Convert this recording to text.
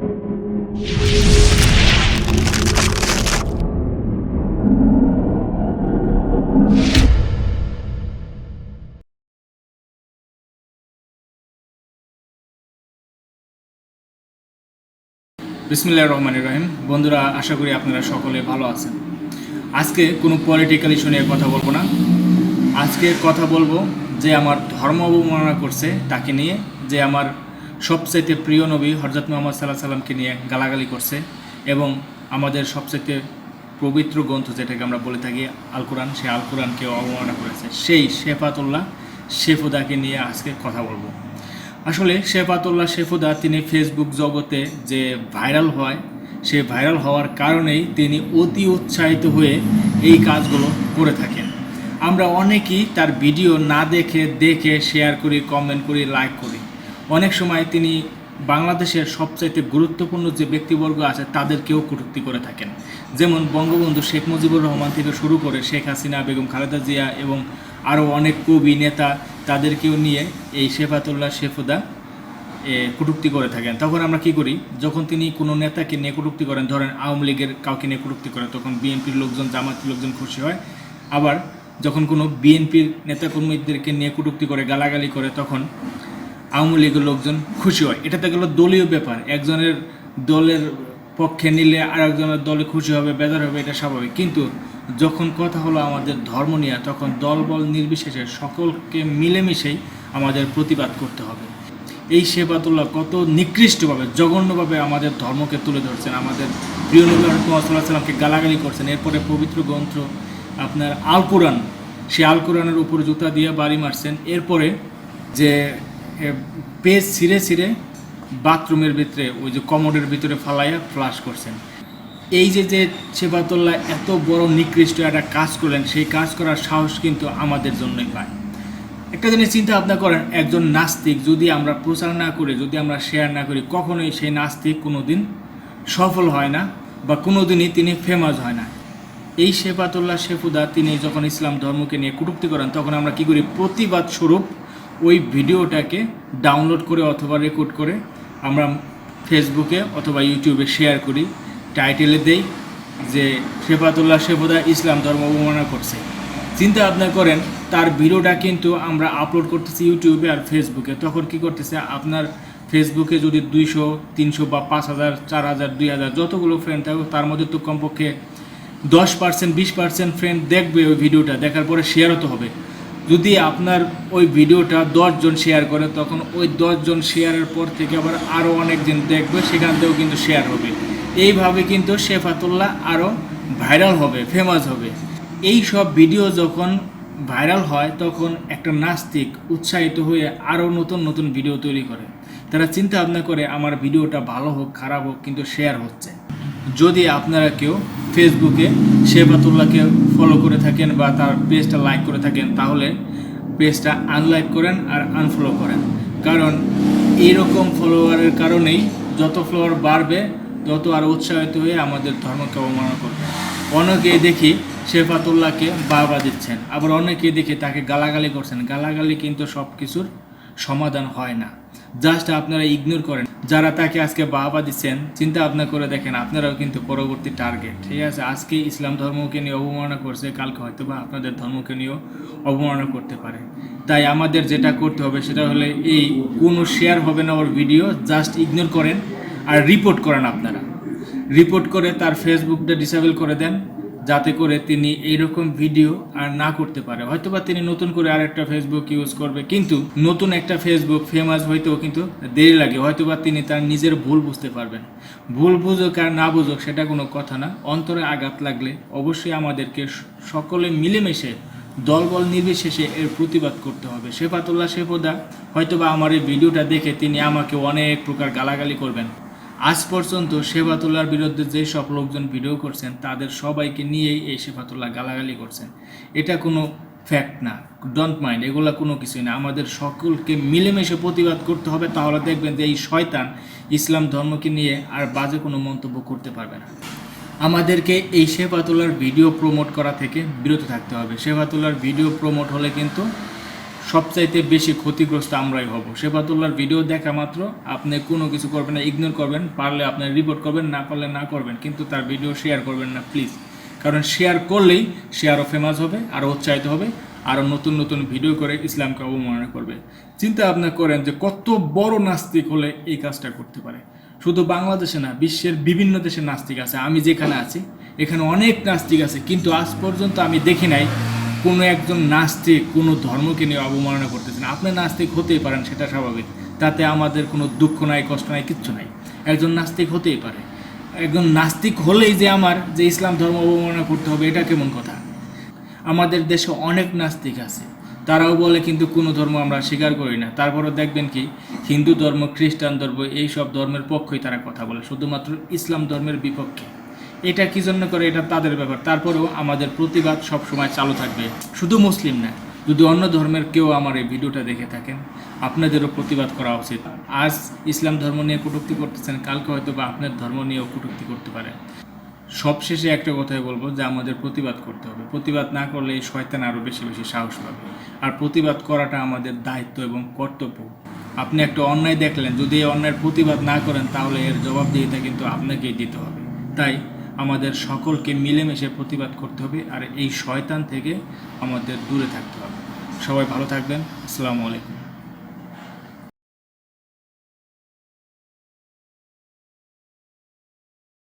বিসমিল্লাহ রহমান রহিম। বন্ধুরা, আশা করি আপনারা সকলে ভালো আছেন। আজকে কোনো পলিটিক্যাল ইস্যু নিয়ে কথা বলব না। আজকে কথা বলব যে আমার ধর্ম অবমাননা করছে তাকে নিয়ে, যে আমার সবচাইতে প্রিয় নবী হরজত মোহাম্মদ সাল্লাহ সাল্লামকে নিয়ে গালাগালি করছে এবং আমাদের সবচাইতে পবিত্র গ্রন্থ যেটাকে আমরা বলে থাকি আল কোরআন সেই আল কোরআনকে অবমাননা করেছে। সেই শেফাতুল্লাহ, শেফুদাকে নিয়ে আজকে কথা বলব। আসলে শেফাতুল্লাহ, শেফুদা তিনি ফেসবুক জগতে যে ভাইরাল হয়, সে ভাইরাল হওয়ার কারণেই তিনি অতি উৎসাহিত হয়ে এই কাজগুলো করে থাকেন। আমরা অনেকেই তার ভিডিও না দেখে দেখে শেয়ার করি কমেন্ট করি লাইক করি। অনেক সময় তিনি বাংলাদেশের সবচাইতে গুরুত্বপূর্ণ যে ব্যক্তিবর্গ আছে তাদেরকেও কটূক্তি করে থাকেন। যেমন বঙ্গবন্ধু শেখ মুজিবুর রহমান থেকে শুরু করে শেখ হাসিনা বেগম খালেদা জিয়া এবং আরও অনেক কবি নেতা তাদেরকেও নিয়ে এই শেফাতুল্লাহ শেফুদা এ, কটূক্তি করে থাকেন। তখন আমরা কি করি যখন তিনি কোনো নেতাকে নিয়ে কটূক্তি করেন ধরেন আওয়ামী লীগের কাউকে নিয়ে কটূক্তি করে তখন বিএনপির লোকজন জামাতের লোকজন খুশি হয়। আবার যখন কোনো বিএনপির নেতাকর্মীদেরকে নিয়ে কটূক্তি করে গালাগালি করে তখন আওয়ামী লীগের লোকজন খুশি হয়। এটা তো গেলো দলীয় ব্যাপার। একজনের দলের পক্ষে নিলে আর একজনের দলে খুশি হবে, বেজার হবে, এটা স্বাভাবিক। কিন্তু যখন কথা হলো আমাদের ধর্ম নিয়ে, তখন দলবল নির্বিশেষে সকলকে মিলেমিশেই আমাদের প্রতিবাদ করতে হবে। এই সেবাতুল্লাহ কত নিকৃষ্টভাবে, জঘন্যভাবে আমাদের ধর্মকে তুলে ধরছেন। আমাদের প্রিয় নবী সাল্লামকে গালাগালি করছেন। এরপরে পবিত্র গ্রন্থ আপনার আল কোরআন সে আল কোরআনের উপর জুতা দিয়ে বাড়ি মারছেন। এরপরে যে পেজ ছিঁড়ে ছিঁড়ে বাথরুমের ভিতরে, ওই যে কমোডের ভিতরে ফালাইয়া ফ্লাশ করছেন। এই যে যে সেবাতুল্লাহ এত বড় নিকৃষ্ট একটা কাজ করলেন, সেই কাজ করার সাহস কিন্তু আমাদের জন্যই পায় একটা জিনিস চিন্তা ভাবনা করেন, একজন নাস্তিক যদি আমরা প্রচার না করি, যদি আমরা শেয়ার না করি, কখনোই সেই নাস্তিক কোনো দিন সফল হয় না বা কোনো দিনই তিনি ফেমাস হয় না। এই শেফাতুল্লাহ শেফুদা, তিনি যখন ইসলাম ধর্মকে নিয়ে কটূক্তি করেন, তখন আমরা কি করি? প্রতিবাদ স্বরূপ ওই ভিডিওটাকে ডাউনলোড করে অথবা রেকর্ড করে আমরা ফেসবুকে অথবা ইউটিউবে শেয়ার করি। টাইটেলে দেই যে শেফাতুল্লাহ শেফুদা ইসলাম ধর্ম অবমাননা করছে। চিন্তা ভাবনা করেন, তার ভিডিওটা কিন্তু আমরা আপলোড করতেছি ইউটিউবে আর ফেসবুকে তখন কি করতেছে? আপনার ফেসবুকে যদি দুইশো, তিনশো বা পাঁচ হাজার, চার হাজার, দুই হাজার যতগুলো ফ্রেন্ড থাকুক তার মধ্যে তো কমপক্ষে দশ পার্সেন্ট বিশ পার্সেন্ট ফ্রেন্ড দেখবে ওই ভিডিওটা। দেখার পরে শেয়ারও তো হবে। যদি আপনার ওই ভিডিওটা দশজন শেয়ার করে, তখন ওই দশজন শেয়ারের পর থেকে আবার আরও অনেকজন দেখবে, সেখান থেকেও কিন্তু শেয়ার হবে। এইভাবে কিন্তু শেফাতুল্লাহ আরও ভাইরাল হবে ফেমাস হবে। এই সব ভিডিও যখন ভাইরাল হয়, তখন একটা নাস্তিক উৎসাহিত হয়ে আরও নতুন নতুন ভিডিও তৈরি করে। তারা চিন্তা ভাবনা করে, আমার ভিডিওটা ভালো হোক, খারাপ হোক, কিন্তু শেয়ার হচ্ছে। যদি আপনারা কেউ ফেসবুকে শেফাতুল্লাহকে ফলো করে থাকেন বা তার পেজটা লাইক করে থাকেন, তাহলে পেজটা আনলাইক করেন আর আনফলো করেন। কারণ এইরকম ফলোয়ারের কারণেই যত ফলোয়ার বাড়বে, তত আর উৎসাহিত হয়ে আমাদের ধর্মকে অবমাননা করবে। অনেকেই দেখি শেফাতুল্লাহকে বাবা দিচ্ছেন, আবার অনেকেই দেখি তাকে গালাগালি করছেন। গালাগালি কিন্তু সব কিছুর সমাধান হয় না। জাস্ট আপনারা ইগনোর করেন। যারা তাকে আজকে বাবা দিচ্ছেন, চিন্তা ভাবনা করে দেখেন, আপনারাও কিন্তু পরবর্তী টার্গেট ঠিক আছে? আজকে ইসলাম ধর্মকে নিয়ে অবমাননা করছে, কালকে হয়তো বা আপনাদের ধর্মকে নিয়েও অবমাননা করতে পারে। তাই আমাদের যেটা করতে হবে, সেটা হলে এই কোনো শেয়ার হবে না ওর ভিডিও জাস্ট ইগনোর করেন আর রিপোর্ট করেন আপনারা। রিপোর্ট করে তার ফেসবুকটা ডিসেবল করে দেন। যাতে করে তিনি এইরকম ভিডিও আর না করতে পারে। হয়তোবা তিনি নতুন করে আর একটা ফেসবুক ইউজ করবে, কিন্তু নতুন একটা ফেসবুক ফেমাস হইতেও কিন্তু দেরি লাগে। হয়তোবা তিনি তার নিজের ভুল বুঝতে পারবেন। ভুল বুঝুক আর না বুঝুক সেটা কোনো কথা না। অন্তরে আঘাত লাগলে অবশ্যই আমাদেরকে সকলে মিলেমিশে দলবল নির্বিশেষে এর প্রতিবাদ করতে হবে। শেফাতুল্লাহ শেফদা, হয়তোবা আমার এই ভিডিওটা দেখে তিনি আমাকে অনেক প্রকার গালাগালি করবেন। আজ পর্যন্ত শেফাতুল্লাহর বিরুদ্ধে যে সব লোকজন ভিডিও করছেন, তাদের সবাইকে নিয়েই এই শেফাতুল্লাহ গালাগালি করছেন। এটা কোনো ফ্যাক্ট না। ডোন্ট মাইন্ড এগুলো কোনো কিছুই না। আমাদের সকলকে মিলেমিশে প্রতিবাদ করতে হবে, তাহলে দেখবেন যে এই শয়তান ইসলাম ধর্মকে নিয়ে আর বাজে কোনো মন্তব্য করতে পারবে না। আমাদেরকে এই শেফাতুল্লাহর ভিডিও প্রমোট করা থেকে বিরত থাকতে হবে। শেফাতুল্লাহর ভিডিও প্রমোট হলে কিন্তু সবচাইতে বেশি ক্ষতিগ্রস্ত আমরাই হব। সেবাতুল্লাহর ভিডিও দেখা মাত্র, আপনি কোনো কিছু করবেন না ইগনোর করবেন, পারলে আপনি রিপোর্ট করবেন, না পারলে না করবেন, কিন্তু তার ভিডিও শেয়ার করবেন না প্লিজ কারণ শেয়ার করলেই সে আরও ফেমাস হবে আরও উৎসাহিত হবে আরও নতুন নতুন ভিডিও করে ইসলামকে অবমাননা করবে। চিন্তা ভাবনা করেন যে কত বড় নাস্তিক হলে এই কাজটা করতে পারে। শুধু বাংলাদেশে না, বিশ্বের বিভিন্ন দেশের নাস্তিক আছে। আমি যেখানে আছি, এখানে অনেক নাস্তিক আছে, কিন্তু আজ পর্যন্ত আমি দেখি নাই কোনো একজন নাস্তিক কোনো ধর্মকে নিয়ে অবমাননা করতেছেন। আপনি নাস্তিক হতেই পারেন, সেটা স্বাভাবিক। তাতে আমাদের কোনো দুঃখ নাই, কষ্ট নাই, কিচ্ছু নাই। একজন নাস্তিক হতেই পারে। একজন নাস্তিক হলেই যে আমার, যে ইসলাম ধর্ম অবমাননা করতে হবে, এটা কেমন কথা? আমাদের দেশে অনেক নাস্তিক আছে। তারাও বলে, কিন্তু কোনো ধর্ম আমরা স্বীকার করি না। তারপরে দেখবেন কি, হিন্দু ধর্ম, খ্রিস্টান ধর্ম এই সব ধর্মের পক্ষেই তারা কথা বলে। শুধুমাত্র ইসলাম ধর্মের বিপক্ষে। এটা কি জন্য করে? এটা তাদের ব্যাপার। তারপরেও আমাদের প্রতিবাদ সব সময় চালু থাকবে। শুধু মুসলিম না, যদি অন্য ধর্মের কেউ আমার এই ভিডিওটা দেখে থাকেন, আপনাদেরও প্রতিবাদ করা উচিত। আজ ইসলাম ধর্ম নিয়ে কটূক্তি করতেছেন, কালকে হয়তো বা আপনার ধর্ম নিয়েও কটূক্তি করতে পারে সবশেষে একটা কথাই বলব যে আমাদের প্রতিবাদ করতে হবে। প্রতিবাদ না করলে এই শয়তান আরও বেশি বেশি সাহস পাবে। আর প্রতিবাদ করাটা আমাদের দায়িত্ব এবং কর্তব্য। আপনি একটা অন্যায় দেখলেন, যদি এই অন্যায়ের প্রতিবাদ না করেন, তাহলে এর জবাবদিহিতা কিন্তু আপনাকেই দিতে হবে। তাই আমাদের সকলকে মিলেমিশে প্রতিবাদ করতে হবে আর এই শয়তান থেকে আমাদের দূরে থাকতে হবে। সবাই ভালো থাকবেন। আসসালামু আলাইকুম।